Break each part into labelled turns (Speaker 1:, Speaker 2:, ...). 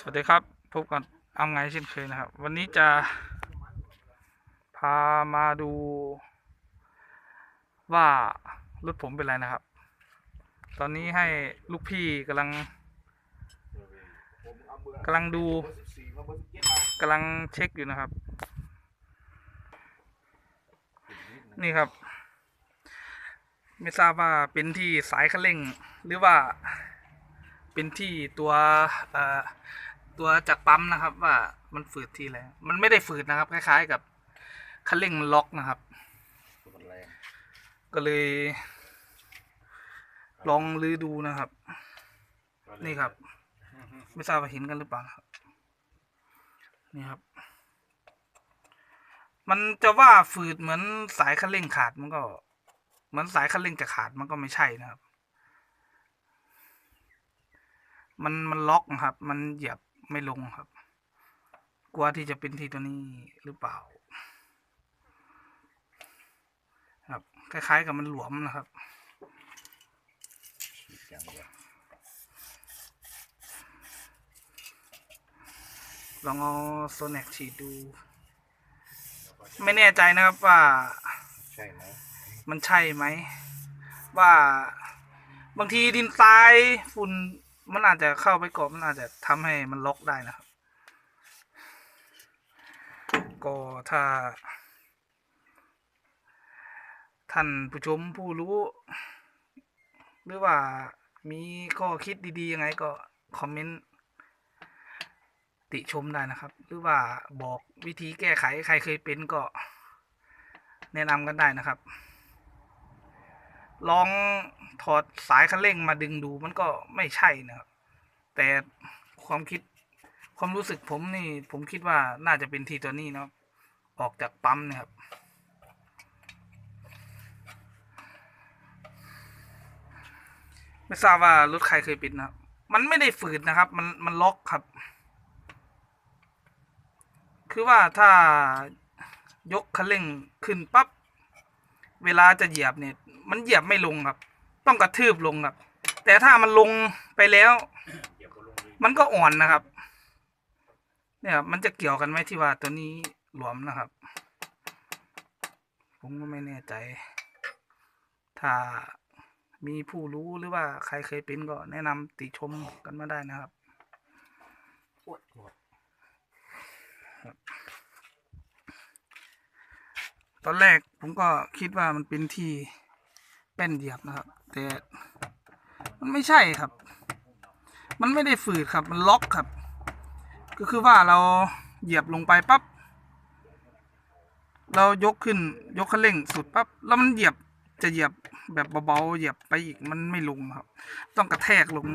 Speaker 1: สวัสดีครับ พบกันเอาไงเช่นเคยนะครับ วันนี้จะ พามาดู ว่ารถผมเป็นไรนะครับ ตอนนี้ให้ลูกพี่กำลังกำลังดูกำลังเช็คอยู่นะครับ นี่ครับ ไม่ทราบว่าเป็นที่สายคันเร่งหรือว่าเป็นที่ตัวเอ่อ ตัวจากปั๊มนะครับ ว่ามันฝืดที่อะไรมันไม่ได้ฝืดนะครับ คล้าย ๆ กับคันเร่งมันล็อกนะครับ ก็เลย ลองลือดูนะครับ นี่ครับ ไม่ทราบว่าเห็นกันหรือเปล่านะครับ นี่ครับ มันจะว่าฝืดเหมือนสายคันเร่งขาดมันก็ เหมือนสายคันเร่งจะขาดมันก็ไม่ใช่นะครับ มันมันล็อกนะครับ มันเหยียบ ไม่ลงครับ กลัวที่จะเป็นที่ตัวนี้หรือเปล่า ครับ คล้ายๆกับมันหลวมนะครับลองเอาโซนแนกฉีดดู ไม่แน่ใจนะครับว่า
Speaker 2: ใช่ไหม
Speaker 1: มันใช่ไหม ว่าบางทีดินทรายฝุ่น มันอาจจะเข้าไปเกาะมันอาจจะทำให้มันล็อกได้นะครับ ก็ถ้า ท่านผู้ชมผู้รู้ หรือว่ามีข้อคิดดีๆยังไงก็คอมเมนต์ติชมได้นะครับ หรือว่าบอกวิธีแก้ไขใครเคยเป็นก็แนะนำกันได้นะครับ ลองถอดสายคันเร่งมาดึงดูมันก็ไม่ใช่นะครับ แต่ความคิดความรู้สึกผมนี่ ผมคิดว่าน่าจะเป็นทีตัวนี้เนาะออกจากปั๊มนะครับ ไม่ทราบว่ารถใครเคยปิดนะครับ มันไม่ได้ฝืดนะครับ มันมันล็อกครับ คือว่าถ้ายกคันเร่งขึ้นปั๊บ เวลาจะเหยียบเนี่ย มันเหยียบไม่ลงครับ ต้องกระทืบลงครับ แต่ถ้ามันลงไปแล้ว มันก็อ่อนนะครับ เนี่ยครับมันจะเกี่ยวกันไหมที่ว่าตัวนี้หลวมนะครับ ผมก็ไม่แน่ใจ ถ้ามีผู้รู้หรือว่าใครเคยเป็นก็แนะนำติชมกันมาได้นะครับ ตอนแรกผมก็คิดว่ามันเป็นที่แป้นเหยียบนะครับ แต่มันไม่ใช่ครับ มันไม่ได้ฝืดครับ มันล็อกครับ ก็คือว่าเราเหยียบลงไปปั๊บเรายกขึ้นยกคันเร่งสุดปั๊บแล้วมันเหยียบจะเหยียบแบบเบาๆเหยียบไปอีกมันไม่ลงครับ ต้องกระแทกลง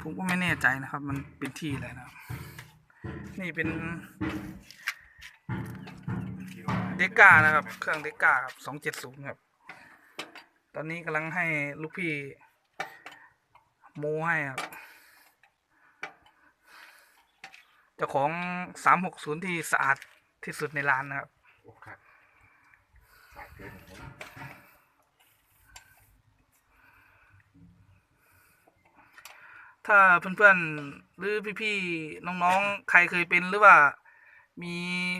Speaker 1: ผมก็ไม่แน่ใจนะครับ มันเป็นที่อะไรนะ นี่เป็น เดก้านะครับ เครื่องเดก้าครับสองเจ็ดศูนย์ครับ ตอนนี้กำลังให้ลูกพี่โมให้ครับเจ้าของสามหกศูนย์ที่สะอาดที่สุดในร้านนะครับ
Speaker 2: โอ้ครับฝากเตือนผม
Speaker 1: ถ้าเพื่อนๆหรือพี่ๆน้องๆ ใครเคยเป็นหรือว่า มี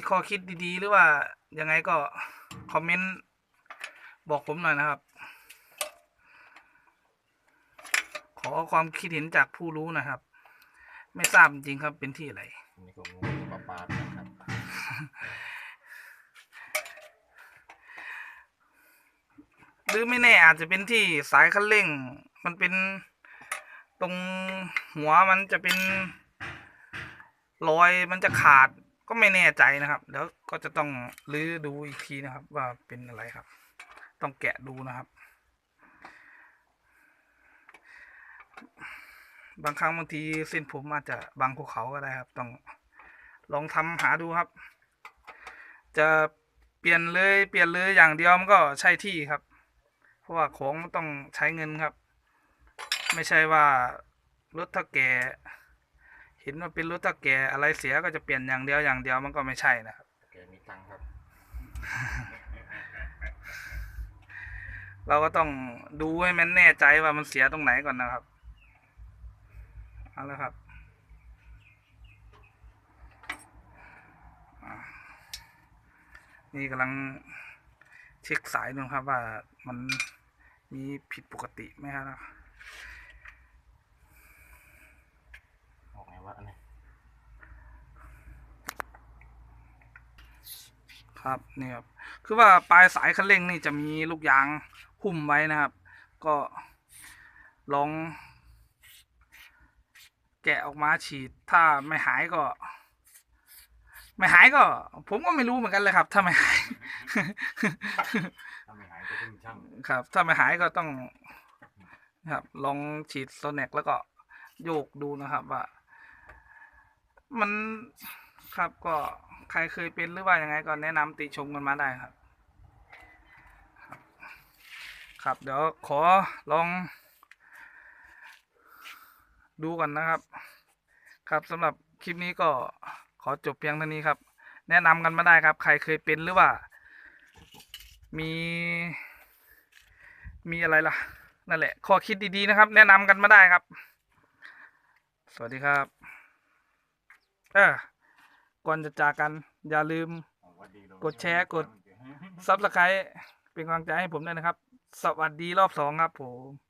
Speaker 1: ข้อคิดดีๆ หรือว่ายังไงก็คอมเมนต์บอกผมหน่อยนะครับ ขอความคิดเห็นจากผู้รู้นะครับ ไม่ทราบจริงๆครับเป็นที่อะไร
Speaker 2: นี่ก็งูปลาปลานะครับ
Speaker 1: หรือไม่แน่อาจจะเป็นที่สายคันเร่ง มันเป็นตรงหัวมันจะเป็นรอยมันจะขาด ก็ไม่แน่ใจนะครับเดี๋ยวก็จะต้องลื้อดูอีกทีนะครับ ว่าเป็นอะไรครับ ต้องแกะดูนะครับ บางครั้งบางทีเส้นผมอาจจะบางภูเขาก็ได้ครับ ต้องลองทำหาดูครับ จะเปลี่ยนเลยเปลี่ยนเลยอย่างเดียวมันก็ใช่ที่ครับ เพราะว่าของมันต้องใช้เงินครับ ไม่ใช่ว่ารถถ้าแก่ เห็นว่าเป็นรถถ้าแก่อะไรเสียก็จะเปลี่ยนอย่างเดียวอย่างเดียวมันก็ไม่ใช่นะครับ
Speaker 2: แกมีตังค์ครับ
Speaker 1: เราก็ต้องดูให้มันแน่ใจว่ามันเสียตรงไหนก่อนนะครับเอาแล้วครับอ่านี่กำลังเช็คสายดูนะครับว่ามันมีผิดปกติไหมครับ
Speaker 2: ออกไงวะอันนี้
Speaker 1: ครับนี่ครับคือว่าปลายสายคันเร่งนี่จะมีลูกยางหุ้มไว้นะครับ ก็ลอง แกะออกมาฉีด ถ้าไม่หายก็ ไม่หายก็ ผมก็ไม่รู้เหมือนกันเลยครับ ถ้าไม่หาย
Speaker 2: ถ้าไม่หายก็พึ่งช่าง
Speaker 1: ครับ ถ้าไม่หายก็ต้องนะครับ ลองฉีดโซเน็กแล้วก็โยกดูนะครับว่า มันครับก็ ใครเคยเป็นหรือว่ายังไงก็แนะนำติชมกันมาได้ครับ ครับเดี๋ยวขอลอง ดูก่อนนะครับ ครับสำหรับคลิปนี้ก็ขอจบเพียงเท่านี้ครับ แนะนำกันมาได้ครับ ใครเคยเป็นหรือว่า มี มีอะไรล่ะ นั่นแหละข้อคิดดีๆนะครับ แนะนำกันมาได้ครับ สวัสดีครับ เออ ก่อนจะจากกัน อย่าลืม
Speaker 2: เอาวัดีเลย
Speaker 1: กดแชร์กดซับสไครต์เป็นกำลังใจให้ผมด้วยนะครับ สวัสดีรอบสองครับผม